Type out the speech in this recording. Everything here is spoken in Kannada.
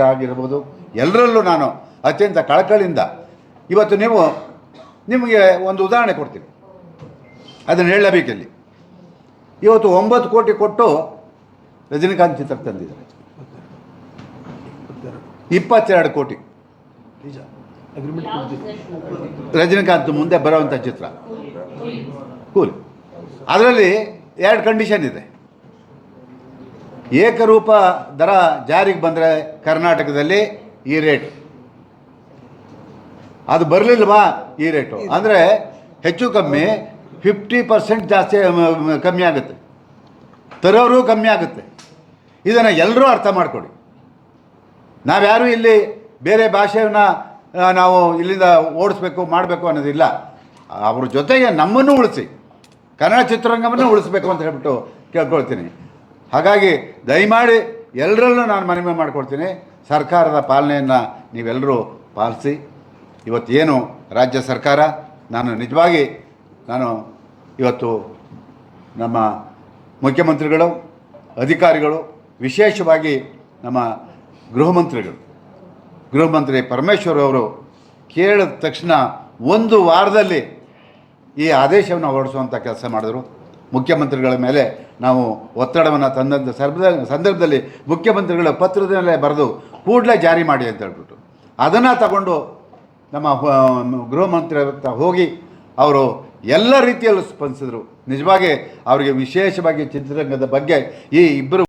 ಆಗಿರ್ಬೋದು. ಎಲ್ಲರಲ್ಲೂ ನಾನು ಅತ್ಯಂತ ಕಳಕಳಿಯಿಂದ ಇವತ್ತು ನೀವು ನಿಮಗೆ ಒಂದು ಉದಾಹರಣೆ ಕೊಡ್ತೀನಿ. ಅದನ್ನು ಹೇಳಬೇಕಿಲ್ಲಿ? ಇವತ್ತು ಒಂಬತ್ತು ಕೋಟಿ ಕೊಟ್ಟು ರಜನಿಕಾಂತ್ ಚಿತ್ರ ತಂದಿದ್ದಾರೆ. ಇಪ್ಪತ್ತೆರಡು ಕೋಟಿ. ರಜನಿಕಾಂತ್ ಮುಂದೆ ಬರುವಂಥ ಚಿತ್ರ. ಕೂಲಿ. ಅದರಲ್ಲಿ ಎರಡು ಕಂಡೀಷನ್ ಇದೆ. ಏಕರೂಪ ದರ ಜಾರಿಗೆ ಬಂದರೆ ಕರ್ನಾಟಕದಲ್ಲಿ ಈ ರೇಟ್. ಅದು ಬರಲಿಲ್ವಾ? ಈ ರೇಟು. ಅಂದರೆ ಹೆಚ್ಚು ಕಮ್ಮಿ ಫಿಫ್ಟಿ ಪರ್ಸೆಂಟ್ ಜಾಸ್ತಿ ಕಮ್ಮಿ ಆಗುತ್ತೆ. ತರೋರು ಕಮ್ಮಿ ಆಗುತ್ತೆ. ಇದನ್ನು ಎಲ್ಲರೂ ಅರ್ಥ ಮಾಡಿಕೊಡಿ ನಾವ್ಯಾರು ಇಲ್ಲಿ ಬೇರೆ ಭಾಷೆಯನ್ನ ನಾವು ಇಲ್ಲಿಂದ ಓಡಿಸ್ಬೇಕು ಮಾಡಬೇಕು ಅನ್ನೋದಿಲ್ಲ. ಅವ್ರ ಜೊತೆಗೆ ನಮ್ಮನ್ನು ಉಳಿಸಿ. ಕನ್ನಡ ಚಿತ್ರರಂಗವನ್ನು ಉಳಿಸ್ಬೇಕು ಅಂತ ಹೇಳ್ಬಿಟ್ಟು ಕೇಳ್ಕೊಳ್ತೀನಿ. ಹಾಗಾಗಿ ದಯಮಾಡಿ ಎಲ್ಲರಲ್ಲೂ ನಾನು ಮನವಿ ಮಾಡಿಕೊಡ್ತೀನಿ. ಸರ್ಕಾರದ ಪಾಲನೆಯನ್ನು ನೀವೆಲ್ಲರೂ ಪಾಲಿಸಿ. ಇವತ್ತೇನು ರಾಜ್ಯ ಸರ್ಕಾರ, ನಾನು ನಿಜವಾಗಿ, ನಾನು ಇವತ್ತು ನಮ್ಮ ಮುಖ್ಯಮಂತ್ರಿಗಳು, ಅಧಿಕಾರಿಗಳು, ವಿಶೇಷವಾಗಿ ನಮ್ಮ ಗೃಹ ಮಂತ್ರಿಗಳು, ಗೃಹ ಪರಮೇಶ್ವರ್ ಅವರು ಕೇಳಿದ ತಕ್ಷಣ ಒಂದು ವಾರದಲ್ಲಿ ಈ ಆದೇಶವನ್ನು ಹೊರಡಿಸುವಂಥ ಕೆಲಸ ಮಾಡಿದ್ರು. ಮುಖ್ಯಮಂತ್ರಿಗಳ ಮೇಲೆ ನಾವು ಒತ್ತಡವನ್ನು ತಂದಂಥ ಸಂದರ್ಭ ಸಂದರ್ಭದಲ್ಲಿ ಮುಖ್ಯಮಂತ್ರಿಗಳ ಪತ್ರದ ಮೇಲೆ ಬರೆದು ಕೂಡಲೇ ಜಾರಿ ಮಾಡಿ ಅಂತ ಹೇಳ್ಬಿಟ್ಟು. ಅದನ್ನು ತಗೊಂಡು ನಮ್ಮ ಗೃಹ ಮಂತ್ರಿ ಹೋಗಿ ಅವರು ಎಲ್ಲ ರೀತಿಯಲ್ಲೂ ಸ್ಪಂದಿಸಿದರು. ನಿಜವಾಗಿ ಅವರಿಗೆ ವಿಶೇಷವಾಗಿ ಚಿತ್ರರಂಗದ ಬಗ್ಗೆ ಈ ಇಬ್ಬರು